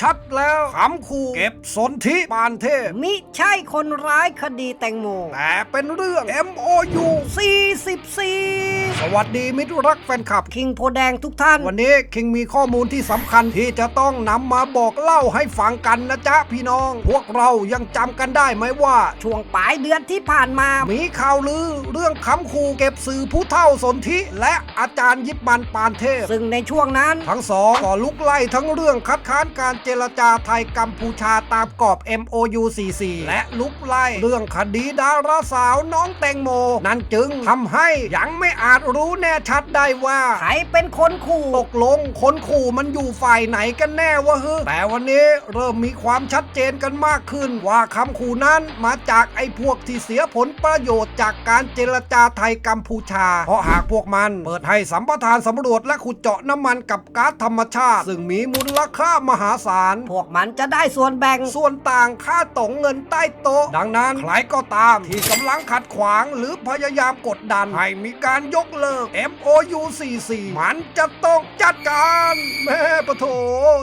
ชัดแล้วขำคูเก็บสนธิปานเทพมิใช่คนร้ายคดีแตงโมแต่เป็นเรื่อง MOU 44ส วัสดีมิตรรักแฟนคลับ คิงโพแดงทุกท่าน วันนี้คิงมีข้อมูลที่สำคัญที่จะต้องนำมาบอกเล่าให้ฟังกันนะจ๊ะพี่น้อง พวกเรายังจำกันได้ไหมว่า ช่วงปลายเดือนที่ผ่านมา มีข่าวลือ เรื่องคำคูเก็บสื่อผู้เท่าสนธิและอาจารย์ยิบมันปานเทพ ซึ่งในช่วงนั้น ทั้งสองก็ลุกไล่ทั้งเรื่องคัดค้านการเจรจาไทยกัมพูชาตามกรอบ MOU 44และลุกไล่เรื่องคดีดาราสาวน้องแตงโม นั่นจึงทำให้ยังไม่อาจรู้แน่ชัดได้ว่าใครเป็นคนขู่ตกลงคนขู่มันอยู่ฝ่ายไหนกันแน่วะฮึแต่วันนี้เริ่มมีความชัดเจนกันมากขึ้น ว่าคำขู่นั้นมาจากไอ้พวกที่เสียผลประโยชน์จากการเจรจาไทยกัมพูชา เพราะหากพวกมันเปิดให้สัมปทานสำรวจและขุดเจาะน้ำมันกับก๊าซธรรมชาติ ซึ่งมีมูลค่ามหาศาล พวกมันจะได้ส่วนแบ่งส่วนต่างค่าตงเงินใต้โต๊ะ ดังนั้นใครก็ตามที่กำลังขัดขวางหรือพยายามกดดันให้มีการยกเลิก MOU 44มันจะต้องจัดการ แม่ปะโถ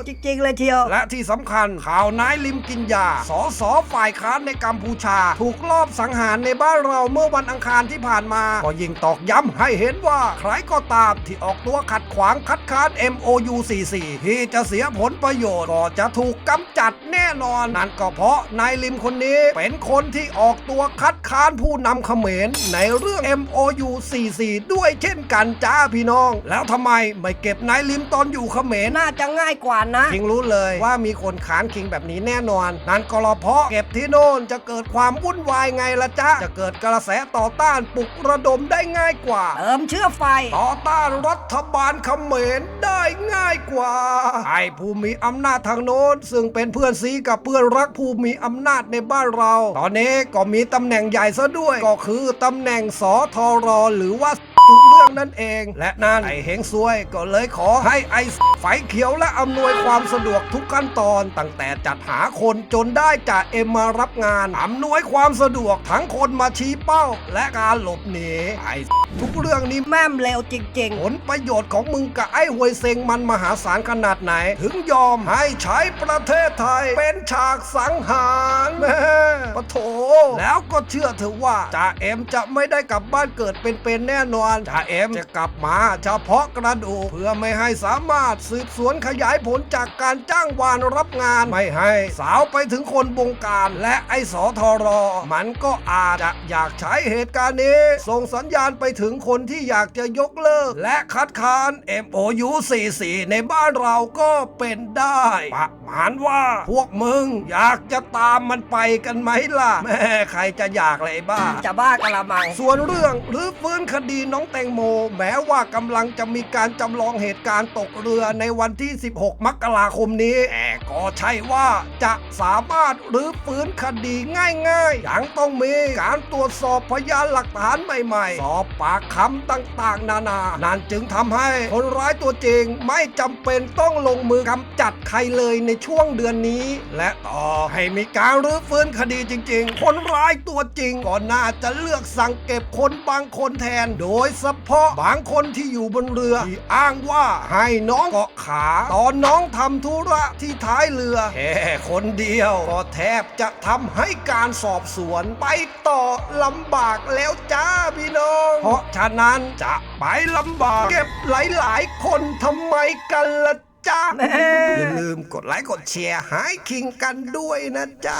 จริงๆ เลยเชียว และที่สำคัญข่าวนายลิมกินยาสอสอฝ่ายค้านในกัมพูชา ถูกลอบสังหารในบ้านเราเมื่อวันอังคารที่ผ่านมา ก็ยิ่งตอกย้ำให้เห็นว่า ใครก็ตามที่ออกตัวขัดขวางคัดค้าน MOU 44ที่จะเสียผลประโยชน์ก็จะถูกกำจัดแน่นอน นั่นก็เพราะนายลิมคนนี้เป็นคนที่ออกตัวคัดค้านผู้นำเขมรในเรื่อง MOU 44ด้วยเช่นกันจ้าพี่น้อง แล้วทำไมไม่เก็บนายลิมตอนอยู่เขมรน่าจะง่ายกว่านะคิงรู้เลยว่ามีคนขานคิงแบบนี้แน่นอน นั่นก็รอเพราะเก็บที่โน่นจะเกิดความวุ่นวายไงละจ๊ะจะเกิดกระแสต่อต้านปลุกระดมได้ง่ายกว่าเติมเชื่อไฟ ต่อต้านรัฐบาลเขมรได้ง่ายกว่าไอ้ผู้มีอำนาจทางโน้น ซึ่งเป็นเพื่อนซีกับเพื่อนรักผู้มีอำนาจในบ้านเรา ตอนนี้ก็มีตำแหน่งใหญ่ซะด้วยก็คือตำแหน่งสอทอรอหรือว่า ทุกเรื่องนั่นเอง และนั่นไอ้เฮงซวยก็เลยขอให้ไอ้ไฟเขียวและอำนวยความสะดวกทุกขั้นตอน ตั้งแต่จัดหาคนจนได้จ่าเอ็มมารับงานอำนวยความสะดวกทั้งคนมาชี้เป้า และการหลบหนีไอ้ทุกเรื่องนี้แม่มเร็วจริงผลประโยชน์ของมึงกับไอ้หวยเซ็งมันมหาศาลขนาดไหน ถึงยอมให้ใช้ประเทศไทย เป็นฉากสังหารแม่ปะโถ แล้วก็เชื่อเถอะว่าจ่าเอ็มจะไม่ได้กลับบ้านเกิดเป็นๆแน่นอนจ่าเอ็มจะกลับมาเฉพาะกระดูกเพื่อไม่ให้สามารถสืบสวนขยายผลจากการจ้างวานรับงานไม่ให้ สาวไปถึงคนบงการ และไอ้สอทอรอ มันก็อาจจะอยากใช้เหตุการณ์นี้ ส่งสัญญาณไปถึงคนที่อยากจะยกเลิก และคัดค้าน MOU 44ในบ้านเราก็เป็นได้ประมาณว่า พวกมึงอยากจะตามมันไปกันไหมล่ะแม่ใครจะอยากเลยไอ้บ้าๆจะบ้ากะละมัง ส่วนเรื่องหรือฟื้นคดีน้องแตงโม แม้ว่ากำลังจะมีการจำลองเหตุการณ์ตกเรือในวันที่ 16 มกราคมนี้แต่ก็ใช่ว่าจะสามารถหรือฟื้นคดีง่ายๆยังต้องมีการตรวจสอบพยานหลักฐานใหม่ๆ สอบปากคำต่างๆ นานา นั่นจึงทำให้คนร้ายตัวจริงไม่จำเป็นต้องลงมือกำจัดใครเลยในช่วงเดือนนี้ และต่อให้มีการรื้อฟื้นคดีจริง ๆ คนร้ายตัวจริงก็น่าจะเลือกสั่งเก็บคนบางคนแทน โดยเฉพาะบางคนที่อยู่บนเรือที่อ้างว่าให้น้องเกาะขา ตอนน้องทำธุระที่ท้ายเรือแค่คนเดียว ก็แทบจะทำให้การสอบสวน ไปต่อลำบากแล้วจ้าพี่น้อง เพราะฉะนั้นจะไปลำบาก เก็บหลายๆ คนทำไมกันล่ะจ้าแม่อย่าลืมกดไลค์กดแชร์หายคิงกันด้วยนะจ๊ะ